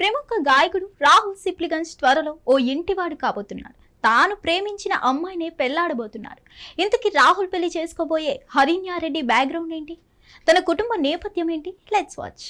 ప్రముఖ గాయకుడు రాహుల్ సిప్లిగంజ్ త్వరలో ఓ ఇంటివాడు కాబోతున్నాడు. తాను ప్రేమించిన అమ్మాయిని పెళ్ళాడబోతున్నాడు. ఇంతకీ రాహుల్ పెళ్ళి చేసుకోబోయే హరిణ్యారెడ్డి బ్యాక్గ్రౌండ్ ఏంటి? తన కుటుంబ నేపథ్యం ఏంటి? లెట్స్ వాచ్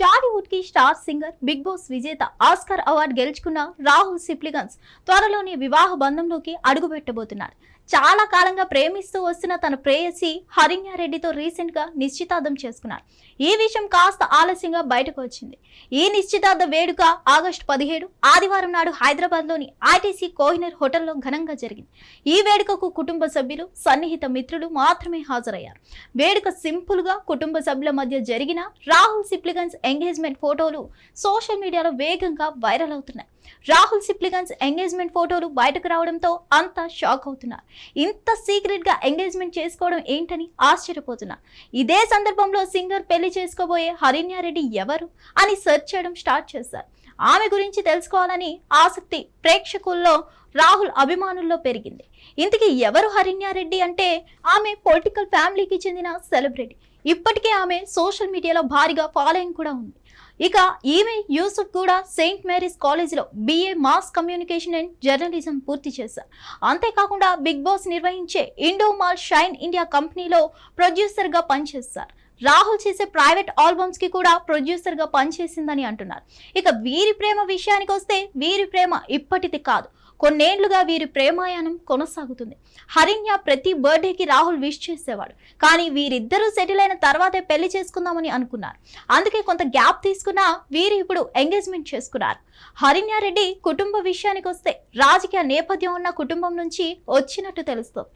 టాలీవుడ్కి స్టార్ సింగర్ బిగ్ బాస్ విజేత ఆస్కార్ అవార్డు గెలుచుకున్న రాహుల్ సిప్లిగన్స్ త్వరలోనే వివాహ బంధంలోకి అడుగుపెట్టబోతున్నారు చాలా కాలంగా ప్రేమిస్తూ వస్తున్న తన ప్రేయసి హరిణ్యారెడ్డితో రీసెంట్గా నిశ్చితార్థం చేసుకున్నారు. ఈ విషయం కాస్త ఆలస్యంగా బయటకు వచ్చింది. ఈ నిశ్చితార్థ వేడుక ఆగస్టు పదిహేడు ఆదివారం నాడు హైదరాబాద్లోని ఐటీసీ కోహినర్ హోటల్లో ఘనంగా జరిగింది. ఈ వేడుకకు కుటుంబ సభ్యులు సన్నిహిత మిత్రులు మాత్రమే హాజరయ్యారు. వేడుక సింపుల్గా కుటుంబ సభ్యుల మధ్య జరిగిన Rahul Sipligunj engagement photos social మీడియాలో వేగంగా వైరల్ అవుతున్నాయి. రాహుల్ సిప్లిగన్స్ ఎంగేజ్మెంట్ ఫోటోలు బయటకు రావడంతో అంతా షాక్ అవుతున్నారు. ఇంత సీక్రెట్గా ఎంగేజ్మెంట్ చేసుకోవడం ఏంటని ఆశ్చర్యపోతున్నారు ఇదే సందర్భంలో సింగర్ పెళ్ళి చేసుకోబోయే హరిణ్యారెడ్డి ఎవరు అని సెర్చ్ చేయడం స్టార్ట్ చేశారు. ఆమె గురించి తెలుసుకోవాలని ఆసక్తి ప్రేక్షకుల్లో రాహుల్ అభిమానుల్లో పెరిగింది. ఇంతకీ ఎవరు హరిణ్యారెడ్డి అంటే ఆమె పొలిటికల్ ఫ్యామిలీకి చెందిన సెలబ్రిటీ. ఇప్పటికే ఆమె సోషల్ మీడియాలో భారీగా ఫాలోయింగ్ కూడా ఉంది. ఇక ఈమె యూసుఫ్ కూడా సెయింట్ మేరీస్ కాలేజీలో B A mass communication and journalism పూర్తి చేశారు. అంతేకాకుండా బిగ్ బాస్ నిర్వహించే ఇండో మాల్ షైన్ ఇండియా కంపెనీలో ప్రొడ్యూసర్గా పనిచేస్తారు. రాహుల్ చేసే ప్రైవేట్ ఆల్బమ్స్కి కూడా ప్రొడ్యూసర్గా పనిచేసిందని అంటున్నారు. ఇక వీరి ప్రేమ విషయానికి వస్తే వీరి ప్రేమ ఇప్పటిది కాదు. కొన్నేళ్ళుగా వీరి ప్రేమాయాణం కొనసాగుతుంది. హరిణ్య ప్రతి బర్త్డేకి రాహుల్ విష్ చేసేవాడు. కానీ వీరిద్దరూ సెటిల్ అయిన తర్వాతే పెళ్ళి చేసుకుందామని అనుకున్నారు. అందుకే కొంత గ్యాప్ తీసుకున్నా వీరు ఇప్పుడు ఎంగేజ్మెంట్ చేసుకున్నారు. హరిణ్యారెడ్డి కుటుంబ విషయానికి వస్తే రాజకీయ నేపథ్యం ఉన్న కుటుంబం నుంచి వచ్చినట్టు తెలుస్తుంది.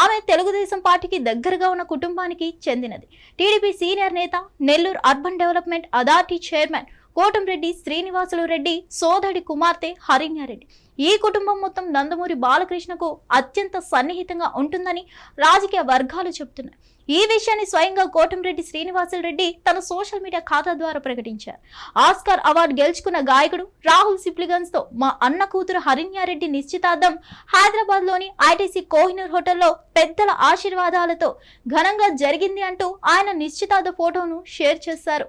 ఆమె తెలుగుదేశం పార్టీకి దగ్గరగా ఉన్న కుటుంబానికి చెందినది. టీడీపీ సీనియర్ నేత Nellore urban development authority chairman Kotamreddy Srinivasulu Reddy సోదడి కుమార్తె హరిణ్యారెడ్డి. ఈ కుటుంబం మొత్తం నందమూరి బాలకృష్ణకు అత్యంత సన్నిహితంగా ఉంటుందని రాజకీయ వర్గాలు చెబుతున్నాయి. ఈ విషయాన్ని స్వయంగా కోటంరెడ్డి శ్రీనివాసులు రెడ్డి తన సోషల్ మీడియా ఖాతా ద్వారా ప్రకటించారు. ఆస్కార్ అవార్డు గెలుచుకున్న గాయకుడు రాహుల్ సిప్లిగన్స్తో మా అన్న కూతురు హరిణ్యారెడ్డి నిశ్చితార్థం హైదరాబాద్లోని ఐటీసీ కోహినూర్ హోటల్లో పెద్దల ఆశీర్వాదాలతో ఘనంగా జరిగింది అంటూ ఆయన నిశ్చితార్థ ఫోటోను షేర్ చేశారు.